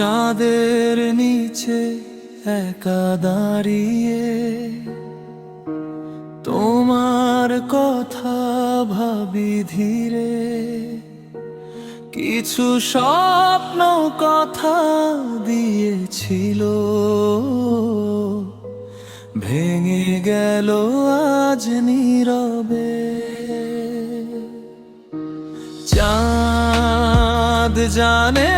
গাছের নিচে একা দাঁড়িয়ে তোমার কথা ভাবি ধীরে। কিছু স্বপ্ন কথা দিয়েছিল, ভেঙে গেল আজ নীরবে। চাঁদ জানে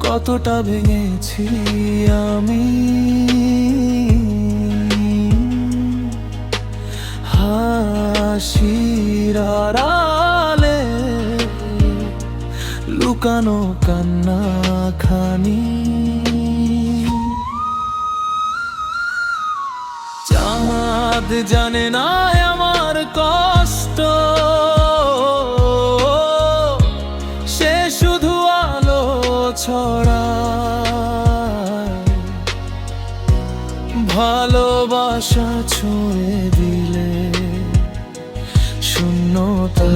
কতটা ভেঙেছি আমি? হাসির লুকানো কান্না খানি জানে না আমার কষ্ট। ভালোবাসা ছুঁয়ে দিলে শূন্যতা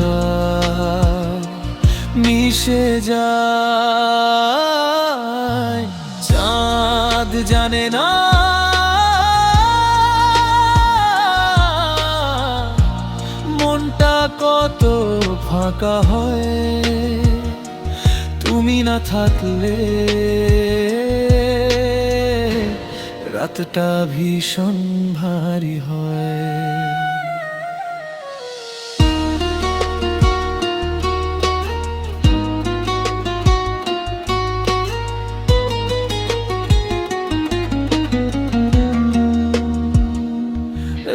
মিশে যায়। চাঁদ জানে না। মনটা কত ফাঁকা হয়, তুমি না থাকলে রাতটা ভীষণ ভারী হয়।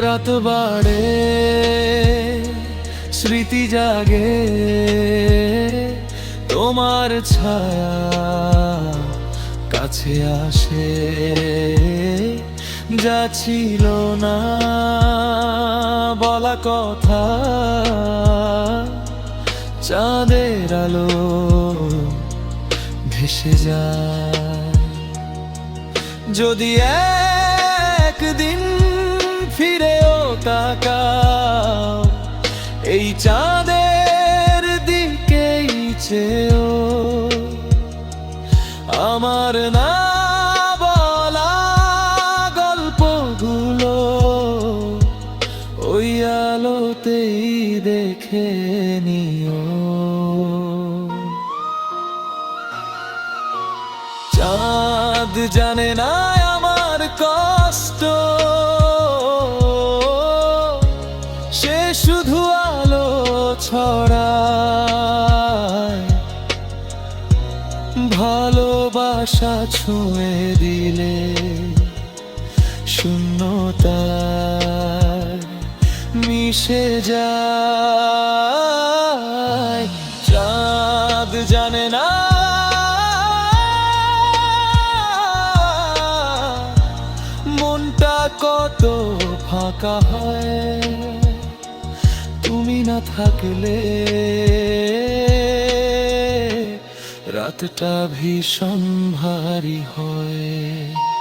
রাত বাড়ে স্মৃতি জাগে তোমার ছায়া। কাছে আসে, যা ছিল না, বলা কথা। চাঁদের আলো ভেসে যায়। যদি একদিন ফিরেও তাকাও, এই চাঁদের দিকেই চেয়েও আমার না বলা গল্পগুলো ওই আলোতেই দেখে নিও। চাঁদ জানে না আমার কষ্ট, সে শুধু আলো ছড়ায়। ভালোবাসা ছুঁয়ে দিলে শূন্যতা মিশে যায়। চাঁদ জানে না। মনটা কত ফাঁকা হয়। তুমি না থাকলে রাতটা ভীষণ ভারী হয়।